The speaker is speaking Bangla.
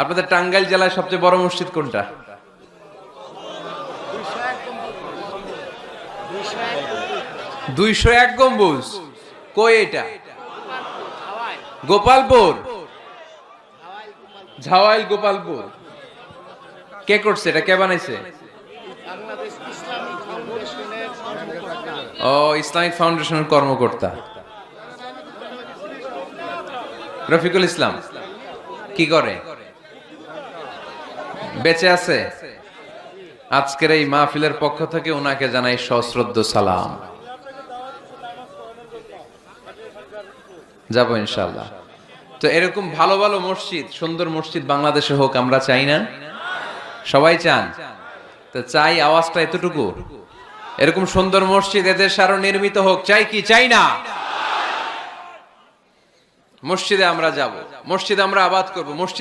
আপনাদের টাঙ্গাইল জেলায় সবচেয়ে বড় মসজিদ কোনটা? দুইশো এক গম্বুজ। কই এটা? গোপালপুর। ঝাওয়াইল গোপালপুর। কে করছে এটা? কে বানাইছে? ও, ইসলামিক ফাউন্ডেশনের কর্মকর্তা। রফিকুল ইসলাম, কি করে? বেঁচে আছে? আজকের এই মাহফিলের পক্ষ থেকে ওনাকে জানাই সশ্রদ্ধ সালাম। যাব ইনশাল্লাহ তো এরকম ভালো ভালো মসজিদ, সুন্দর মসজিদ বাংলাদেশে হোক, আমরা চাই না? সবাই চান? তো চাই আওয়াজটা এতটুকু? এরকম সুন্দর মসজিদ এদের আরও নির্মিত হোক, চাই কি? চাই না? মসজিদে আমরা যাব। মসজিদ আমরা আবাদ করব। মসজিদ